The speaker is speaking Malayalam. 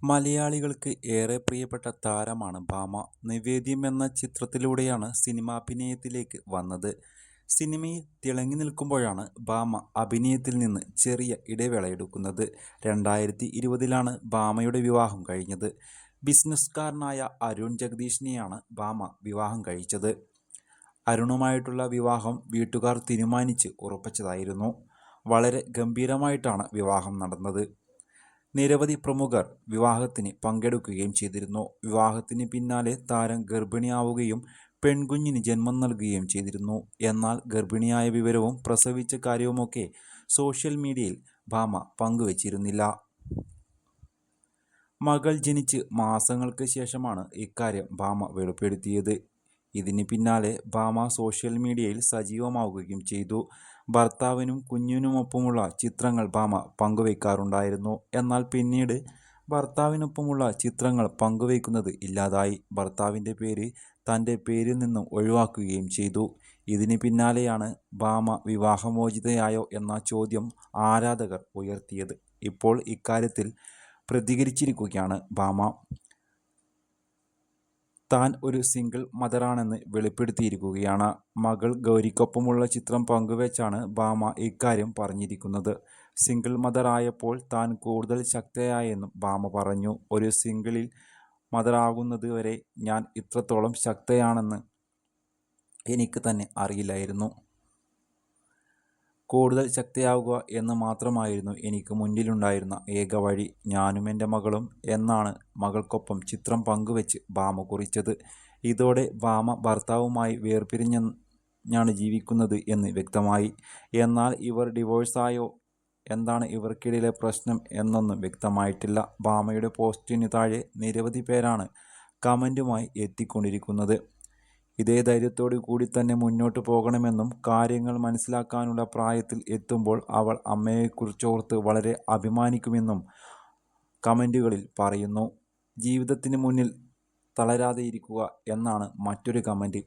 മലയാളികൾക്ക് ഏറെ പ്രിയപ്പെട്ട താരമാണ് ഭാമ. നിവേദ്യം എന്ന ചിത്രത്തിലൂടെയാണ് സിനിമാഭിനയത്തിലേക്ക് വന്നത്. സിനിമയിൽ തിളങ്ങി നിൽക്കുമ്പോഴാണ് ഭാമ അഭിനയത്തിൽ നിന്ന് ചെറിയ ഇടവേളയെടുക്കുന്നത്. രണ്ടായിരത്തി ഇരുപതിലാണ് ഭാമയുടെ വിവാഹം കഴിഞ്ഞത്. ബിസിനസ്സുകാരനായ അരുൺ ജഗദീഷിനെയാണ് ഭാമ വിവാഹം കഴിച്ചത്. അരുണുമായിട്ടുള്ള വിവാഹം വീട്ടുകാർ തീരുമാനിച്ച് ഉറപ്പിച്ചതായിരുന്നു. വളരെ ഗംഭീരമായിട്ടാണ് വിവാഹം നടന്നത്. നിരവധി പ്രമുഖർ വിവാഹത്തിന് പങ്കെടുക്കുകയും ചെയ്തിരുന്നു. വിവാഹത്തിന് പിന്നാലെ താരം ഗർഭിണിയാവുകയും പെൺകുഞ്ഞിന് ജന്മം നൽകുകയും ചെയ്തിരുന്നു. എന്നാൽ ഗർഭിണിയായ വിവരവും പ്രസവിച്ച കാര്യവുമൊക്കെ സോഷ്യൽ മീഡിയയിൽ ഭാമ പങ്കുവച്ചിരുന്നില്ല. മകൾ ജനിച്ച് മാസങ്ങൾക്ക് ശേഷമാണ് ഇക്കാര്യം ഭാമ വെളിപ്പെടുത്തിയത്. ഇതിന് പിന്നാലെ ഭാമ സോഷ്യൽ മീഡിയയിൽ സജീവമാവുകയും ചെയ്തു. ഭർത്താവിനും കുഞ്ഞിനുമൊപ്പമുള്ള ചിത്രങ്ങൾ ഭാമ പങ്കുവയ്ക്കാറുണ്ടായിരുന്നു എന്നാൽ പിന്നീട് ഭർത്താവിനൊപ്പമുള്ള ചിത്രങ്ങൾ പങ്കുവയ്ക്കുന്നത് ഇല്ലാതായി. ഭർത്താവിന്റെ പേര് തന്റെ പേരിൽ നിന്നും ഒഴിവാക്കുകയും ചെയ്തു. ഇതിന് പിന്നാലെയാണ് ഭാമ വിവാഹമോചിതയായോ എന്ന ചോദ്യം ആരാധകർ ഉയർത്തിയത്. ഇപ്പോൾ ഇക്കാര്യത്തിൽ പ്രതികരിച്ചിരിക്കുകയാണ് ഭാമ. താൻ ഒരു സിംഗിൾ മദറാണെന്ന് വെളിപ്പെടുത്തിയിരിക്കുകയാണ്. മകൾ ഗൗരിക്കൊപ്പമുള്ള ചിത്രം പങ്കുവെച്ചാണ് ഭാമ ഇക്കാര്യം പറഞ്ഞിരിക്കുന്നത്. സിംഗിൾ മദറായപ്പോൾ താൻ കൂടുതൽ ശക്തയായെന്നും ഭാമ പറഞ്ഞു. ഒരു സിംഗിളിൽ മദറാകുന്നത് വരെ ഞാൻ ഇത്രത്തോളം ശക്തയാണെന്ന് എനിക്ക് തന്നെ അറിയില്ലായിരുന്നു. കൂടുതൽ ശക്തിയാവുക എന്ന് മാത്രമായിരുന്നു എനിക്ക് മുന്നിലുണ്ടായിരുന്ന ഏക വഴി. ഞാനും എന്റെ മകളും എന്നാണ് മകൾക്കൊപ്പം ചിത്രം പങ്കുവെച്ച് ഭാമ കുറിച്ചത്. ഇതോടെ ഭാമ ഭർത്താവുമായി വേർപിരിഞ്ഞാണ് ജീവിക്കുന്നത് എന്ന് വ്യക്തമായി. എന്നാൽ ഇവർ ഡിവോഴ്സായോ എന്താണ് ഇവർക്കിടയിലെ പ്രശ്നം എന്നൊന്നും വ്യക്തമായിട്ടില്ല. ഭാമയുടെ പോസ്റ്റിന് താഴെ നിരവധി പേരാണ് കമന്റുമായി എത്തിക്കൊണ്ടിരിക്കുന്നത്. ഇതേ ധൈര്യത്തോടു കൂടി തന്നെ മുന്നോട്ട് പോകണമെന്നും കാര്യങ്ങൾ മനസ്സിലാക്കാനുള്ള പ്രായത്തിൽ എത്തുമ്പോൾ അവൾ അമ്മയെക്കുറിച്ചോർത്ത് വളരെ അഭിമാനിക്കുമെന്നും കമന്റുകളിൽ പറയുന്നു. ജീവിതത്തിന് മുന്നിൽ തളരാതെ ഇരിക്കുക എന്നാണ് മറ്റൊരു കമന്റ്.